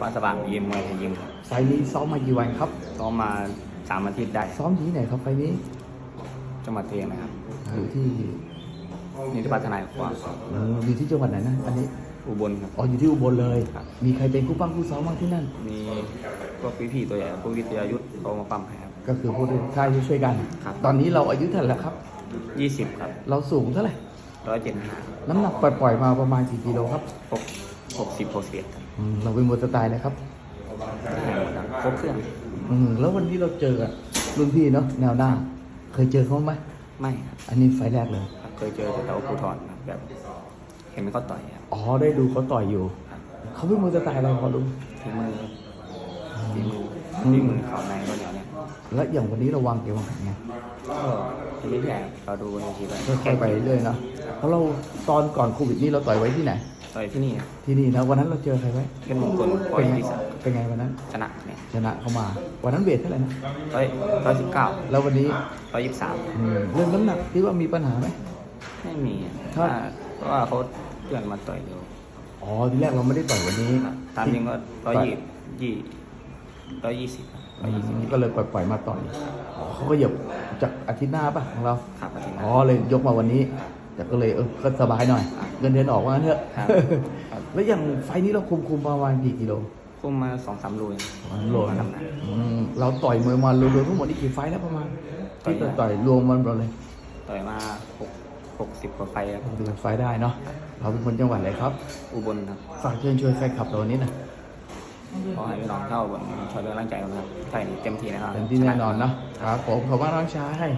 ฟ้าสว่างยิมมวยไทยยิมครับไฟล์นี้ซ้อมมากี่วันครับ ซ้อมมาสามอาทิตย์ได้ซ้อมที่ไหนครับไฟล์นี้จังหวัดเทียงนะครับอยู่ที่นี่ที่พัฒนาความเอออยู่ที่จังหวัดไหนนะอันนี้อุบลครับ อ๋ออยู่ที่อุบลเลย ครับ มีใครเป็นคู่ปั้งคู่ซ้อมบ้างที่นั่น มีพวกพี่ๆตัวใหญ่พวกวิทยายุทธเขามาปั๊มให้ครับ ก็คือผู้ที่ค่ายช่วยกัน ครับ ตอนนี้เราอายุเท่าไหร่แล้วครับ ยี่สิบครับเราสูงเท่าไหร่ร้อยเจ็ดห้าน้ำหนักปล่อยๆมาประมาณกี่กิโลครับ หก หกสิบหกสิบเอ็ดครับอืมเราเป็นมวยสไตล์นะครับครบเครื่องอืมแล้ววันนี้เราเจอกับรุ่นพี่เนาะแนวหน้า เคยเจอเขาไหมไม่ครับอันนี้ไฟล์แรกเลย ครับเคยเจอแต่เราภูทรครับแบบ เห็นเขาต่อยครับอ๋อได้ดูเขาต่อยอยู่ เขาเป็นมวยสไตล์อะไรพอรู้ ฝีมือฝีมือฝีมือเข่าในก็เหนียวเนี่ยแล้วอย่างวันนี้เราวางเกมวางแผนไงก็ไม่แพ้เราดูในทีแบบค่อยๆไปเรื่อยๆเนาะเพราะเราตอนก่อนโควิดนี่เราต่อยไว้ที่ไหน ต่อยที่นี่ที่นี่นะวันนั้นเราเจอใครไว้เป็นมงคลปล่อเป็ยนไงที่สามเป็นไงวันนั้น ชนะเนี่ยชนะเข้ามา วันนั้นเวทเท่าไหร่นะร้อยร้อยสิบเก้าแล้ววันนี้ร้อยยี่สิบสามอืมเรื่องน้ำหนักที่ว่ามีปัญหาไหมไม่มีอะครับเพราะว่าเขาเพื่อนมาต่อยเร็วอ๋อทีแรกเราไม่ได้ต่อยวันนี้ตามจริงก็ร้อยยี่ยี่ร้อยยี่สิบร้อยยี่สิบก็เลยปล่อยๆมาต่อยอ๋อเขาก็เหยียบจากอาทิตย์หน้าป่ะของเราครับอาทิตย์หอ๋น้าอเลยยกมาวันนี้ แต่ก็เลยเออก็สบายหน่อยครับเงินเดือนออกว่างั้นเถอะครับครับ แล้วอย่างไฟล์นี้เราคุมคุมประมาณกี่กิโลคุมมาสองสามโลเองโลมานะทำงาน อืมเราต่อยมวยมารวมๆทั้งหมดนี่กี่ไฟล์แล้วประมาณต่อย ที่ต่อยรวมมันหมดเลยต่อยมาหกหกสิบกว่าไฟครับดูไฟล์ได้เนาะเราเป็นคนจังหวัดอะไรครับอุบลครับฝากเชิญชวนแฟนคลับเราวันนี้หนะขอให้พี่น้องเข้าบนช่วยเป็นกำลังใจกันนะครับใส่เต็มที่นะครับเต็มที่แน่นอนเนาะครับผมขอบคุณน้องชาย